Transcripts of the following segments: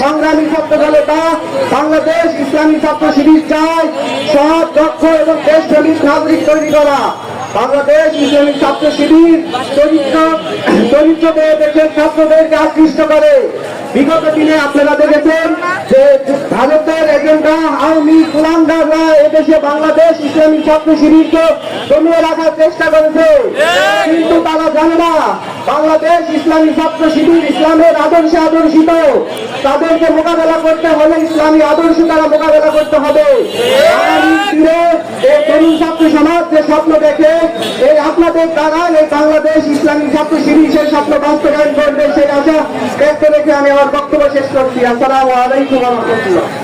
সংগ্রামী ছাত্র দলতা বাংলাদেশ ইসলামী ছাত্র শিবির চায় সৎ দক্ষ এবং দেশপ্রেমিক নাগরিক তৈরি করা। বাংলাদেশ ইসলামী ছাত্র শিবির চরিত্র দরিদ্রদের দেশের ছাত্রদেরকে আকৃষ্ট করে। বিগত দিনে আপনারা দেখেছেন যে ভারতের এজেন্ডা আওয়ামী কুলাঙ্গাররা এদেশে বাংলাদেশ ইসলামী ছাত্র শিবিরকে দমিয়ে রাখার চেষ্টা করেছে কিন্তু তারা জানে না বাংলাদেশ ইসলামী ছাত্র শিবির ইসলামের আদর্শে আদর্শিত। তাদেরকে মোকাবেলা করতে হলে ইসলামী আদর্শ তারা মোকাবেলা করতে হবে। এই! তরুণ ছাত্র সমাজ যে স্বপ্ন দেখে এই আপনাদের দ্বারা এই বাংলাদেশ ইসলামী ছাত্র শিবির সেই স্বপ্ন বাস্তবায়ন করবে সেই আশা ব্যক্ত রেখে আমি আমার বক্তব্য শেষ করছি। আসসালামু আলাইকুম রহমতুল্লাহ।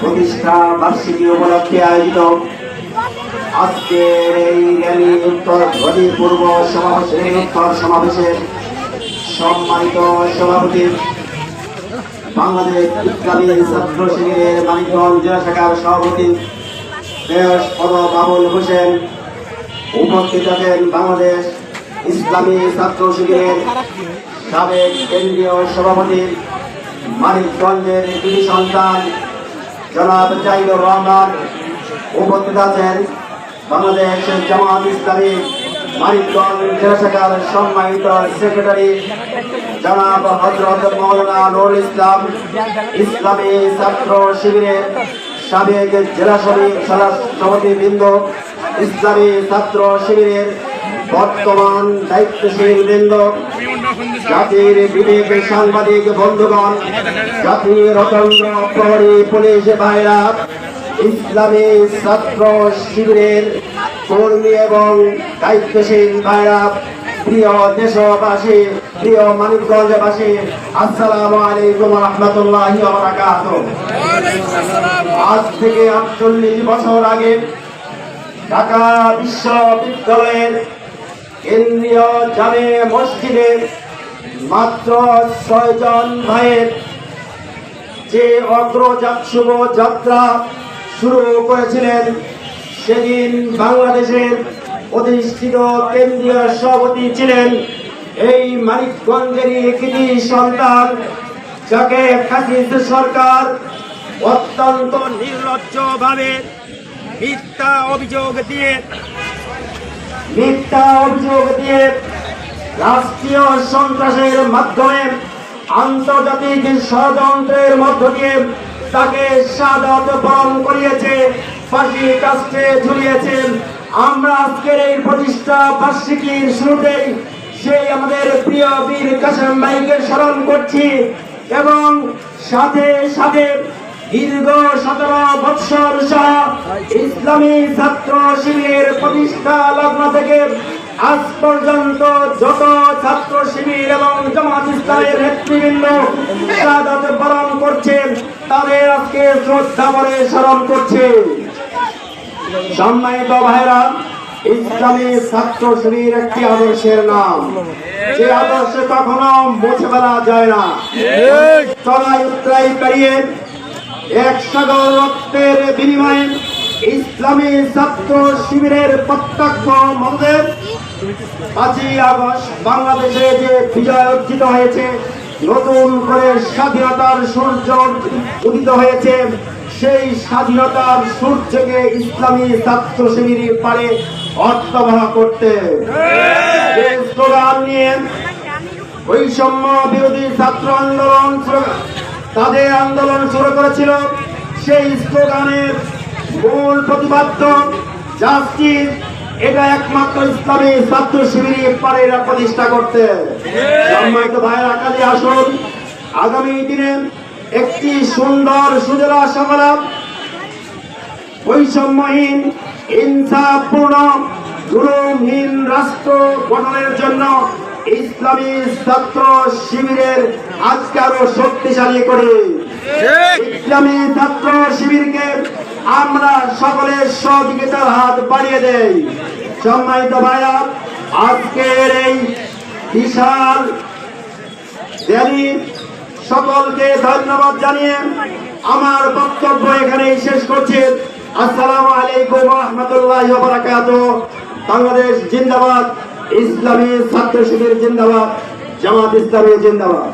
প্রতিষ্ঠা বার্ষিকী উপলক্ষে আয়োজিত। আজকের এই র্যালি উত্তর ধনী পূর্ব সমাবেশের উত্তর সমাবেশের সম্মানিত সভাপতি বাংলাদেশ ইসলামী ছাত্র শিবিরের মানিকগঞ্জ জেলা শাখার সভাপতি বাবুল হোসেন উপস্থিত আছেন বাংলাদেশ ইসলামী ছাত্র শিবিরের সাবেক কেন্দ্রীয় সভাপতি মানিকগঞ্জের দুই সন্তান জনাব জাহিদুর রহমান উপস্থিত আছেন বাংলাদেশ জামাত ইসলামী, মানিকগঞ্জ সম্মানিত সেক্রেটারি জনাব হজরত মৌলানা নুরুল ইসলাম, ইসলামী ছাত্র শিবিরের সাবেক জেলা সভাপতি বৃন্দ ইসলামী ছাত্র শিবিরের বর্তমান দায়িত্বশীল বৃন্দ, জাতির বিবেক সাংবাদিক বন্ধুগণ জাতির রতন্ত্র প্রহরী পুলিশ ভাইরা, ইসলামী ছাত্র শিবিরের কর্মী এবং দায়িত্বশীল ভাইরা, প্রিয় দেশবাসী, প্রিয় মানিকগঞ্জবাসী, আসসালামু আলাইকুম রহমতুল্লাহ আজ থেকে আটচল্লিশ বছর আগে ঢাকা বিশ্ববিদ্যালয়ের কেন্দ্রীয় জামে মসজিদের মাত্র ছয়জন ভাইয়ের যে অগ্রযাত যাত্রা শুরু করেছিলেন, সেদিন বাংলাদেশের প্রতিষ্ঠিত কেন্দ্রীয় সভাপতি ছিলেন এই মানিকগঞ্জেরই কৃতি সন্তান, যাকে খাসিদ সরকার অত্যন্ত নির্লজ্জভাবে মিথ্যা অভিযোগ দিয়ে মিথ্যা অভিযোগ দিয়ে রাষ্ট্রীয় সন্ত্রাসের মাধ্যমে আন্তর্জাতিক ষড়যন্ত্রের মধ্য দিয়ে তাকে সাদত বরণ করিয়েছে, ফাঁসি কাস্টে ঝুলিয়েছে। আমরা আজকের এই প্রতিষ্ঠা বার্ষিকীর শুরুতেই সেই আমাদের প্রিয় বীর কাসেম ভাইকে স্মরণ করছি এবং সাথে সাথে দীর্ঘ সতেরো বৎসর সহ ইসলামী ছাত্র শিবিরের প্রতিষ্ঠা লগ্ন থেকে আজ পর্যন্ত যত ছাত্র শিবির এবং জামাত ইসলামের নেতৃবৃন্দ শাহাদাত বরণ করছে তাদের আজকে শ্রদ্ধা করে স্মরণ করছে। সম্মানিত ভাইরা ইসলামী ছাত্র শিবির একটি আদর্শের নাম। যে আদর্শ কখনো মুছে ফেলা যায় না। চড়াই উত্তরাই পেরিয়ে এক সাগর রক্তের বিনিময়ে ইসলামী ছাত্র শিবিরের প্রত্যক্ষ মতদেব পাঁচই আগস্ট বাংলাদেশে যে বিজয় অর্জিত হয়েছে, নতুন করে স্বাধীনতার সূর্য উদিত হয়েছে, সেই স্বাধীনতার সূর্যকে ইসলামী ছাত্র শিবির পারে অর্থবহ করতে। স্লোগান নিয়ে বৈষম্য বিরোধী ছাত্র আন্দোলন তাদের আন্দোলন শুরু করেছিল। সেই স্লোগানের মূল প্রতিপাদ্য, জাস্টিস এটা একমাত্র ইসলামী ছাত্র শিবির পারে এরা প্রতিষ্ঠা করতে। সম্মানিত ভাইয়ের আকালি আসুন। আগামী দিনে একটি সুন্দর সুজলা সংলাপ বৈষম্যহীন, ইনসাফপূর্ণ, জুলুমহীন রাষ্ট্র গঠনের জন্য ইসলামী ছাত্র শিবিরের আজকে আরও শক্তিশালী করি। ইসলামী ছাত্র শিবিরকে আমরা সকলের সহযোগিতার হাত বাড়িয়ে দেই। সম্মানিত ভাইয়া আজকের এই বিশাল র্যালি সকলকে ধন্যবাদ জানিয়ে আমার বক্তব্য এখানেই শেষ করছি। আসসালামু আলাইকুম রহমতুল্লাহ বারাকাত বাংলাদেশ জিন্দাবাদ। ইসলামী ছাত্র শিবির জিন্দাবাদ জামাত ইসলামী জিন্দাবাদ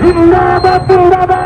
জিন্দাবাদ জিন্দাবাদ